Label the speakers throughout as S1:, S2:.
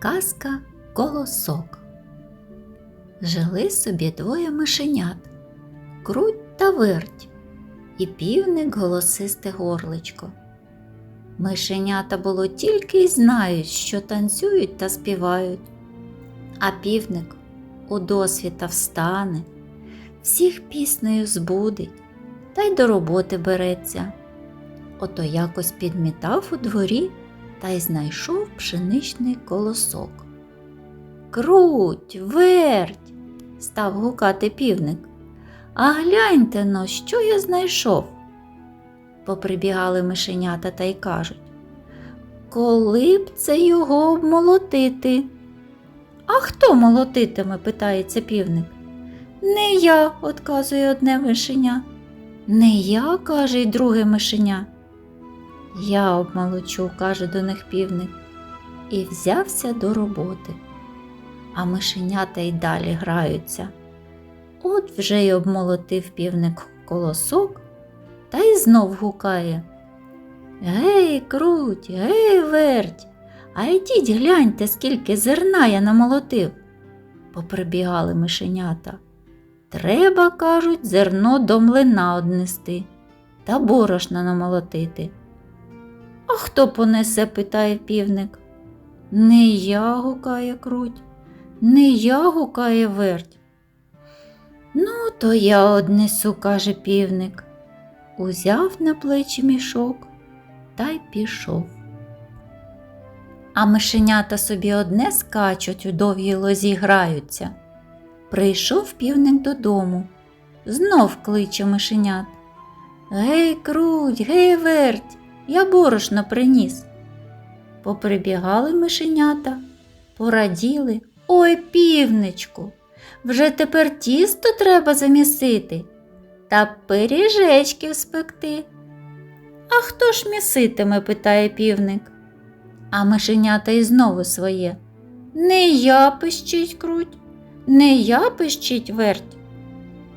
S1: Казка Колосок. Жили собі двоє мишенят круть та верть, і півник голосисте горличко. Мишенята було тільки й знають, що танцюють та співають, а півник у досвіта встане, всіх піснею збудить та й до роботи береться. Ото якось підмітав у дворі та й знайшов пшеничний колосок. Круть, верть, став гукати півник. А гляньте но, що я знайшов. Поприбігали мишенята та й кажуть. Коли б це його обмолотити? А хто молотитиме? питається півник. Не я, отказує одне мишеня. Не я, каже й друге мишеня. Я обмолочу, каже до них півник, і взявся до роботи. А мишенята й далі граються. От вже й обмолотив півник колосок та й знов гукає. Гей, круть, гей, верть, а йдіть гляньте, скільки зерна я намолотив. Поприбігали мишенята. Треба, кажуть, зерно до млина однести та борошна намолотити. А хто понесе? питає півник. Не я гукає круть, не я гукає верть. Ну, то я однесу, каже півник. Узяв на плечі мішок та й пішов. А мишенята собі одне скачуть у довгій лозі граються. Прийшов півник додому, знов кличе мишенят. Гей, круть, гей, верть, я борошно приніс. Поприбігали мишенята, пораділи. Ой, півничку, вже тепер тісто треба замісити та пиріжечків спекти. А хто ж міситиме? питає півник. А мишенята й знову своє. Не я пищить круть, не я пищить верть.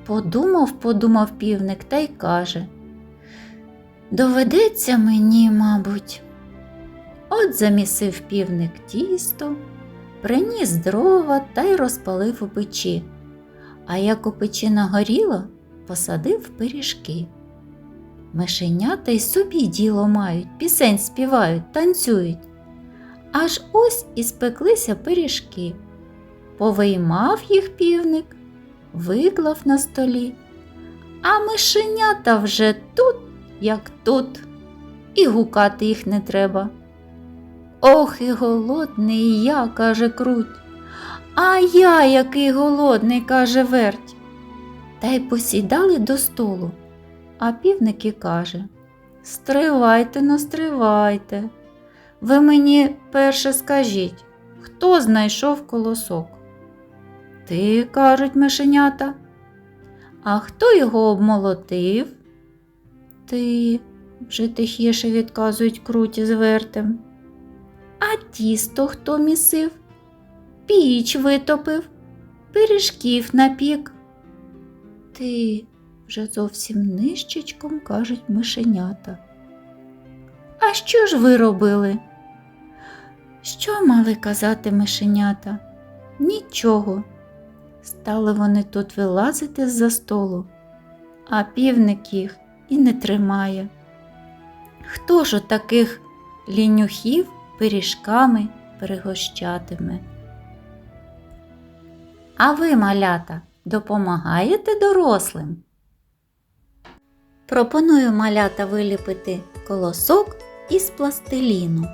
S1: Подумав, подумав півник та й каже. Доведеться мені, мабуть. От замісив півник тісто, приніс дрова та й розпалив у печі. А як у печі нагоріло, посадив пиріжки. Мишенята й собі діло мають, пісень співають, танцюють. Аж ось і спеклися пиріжки. Повиймав їх півник, виклав на столі, а мишенята вже тут, як тут, і гукати їх не треба. Ох, і голодний я, каже круть, а я який голодний, каже верть. Та й посідали до столу. А півник і каже Стривайте, но стривайте. Ви мені перше скажіть, хто знайшов колосок? Ти, кажуть мишенята. А хто його обмолотив? Ти, вже тихіше відказують круті з вертем. А тісто хто місив? Піч витопив, пиріжків напік. Ти вже зовсім нижчичком кажуть мишенята. А що ж ви робили? Що мали казати мишенята? Нічого. Стали вони тут вилазити з-за столу, а півник їх і не тримає. Хто ж таких лінюхів пиріжками перегощатиме? А ви, малята, допомагаєте дорослим? Пропоную малята виліпити колосок із пластиліну.